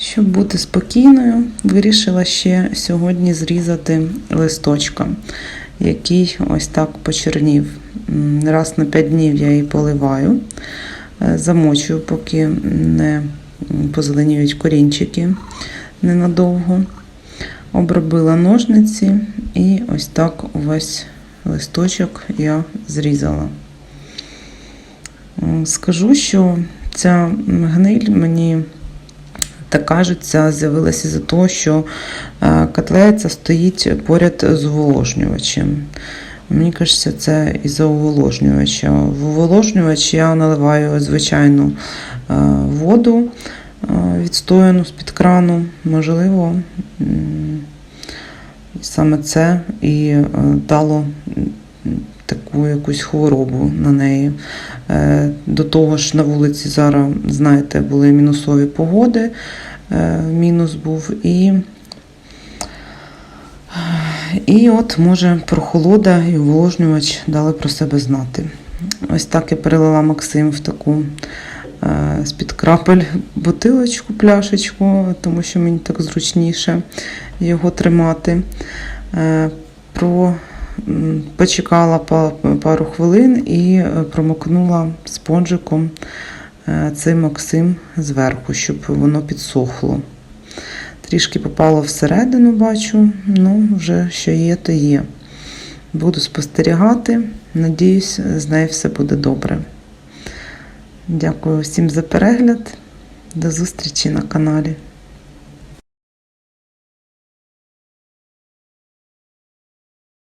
Щоб бути спокійною, вирішила ще сьогодні зрізати листочка, який ось так почернів. Раз на 5 днів я її поливаю, е, замочую, поки не позеленіють корінчики ненадовго. Обробила ножниці і ось так увесь листочок я зрізала. Скажу, що ця гниль мені так кажеться, з'явилася за того, що е, котлеця стоїть поряд з уволожнювачем. Мені кажеться, це із-за уволожнювача. В уволожнювач я наливаю звичайну е, воду е, відстояну з-під крану. Можливо, саме це і дало якусь хворобу на неї. Е, До того ж, на вулиці зараз, знаєте, були мінусові погоди, е, мінус був і. І от, може, прохолода і увлажнювач дали про себе знати. Ось так я перелила Максим в таку е, з-під крапель бутилочку, пляшечку, тому що мені так зручніше його тримати. Про, почекала пару хвилин і е, промокнула спонжиком е, цей Максим зверху, щоб воно підсохло. Трішки попало всередину, бачу, ну вже що є, то є. Буду спостерігати. Надіюсь, з нею все буде добре. Дякую всім за перегляд. До зустрічі на каналі.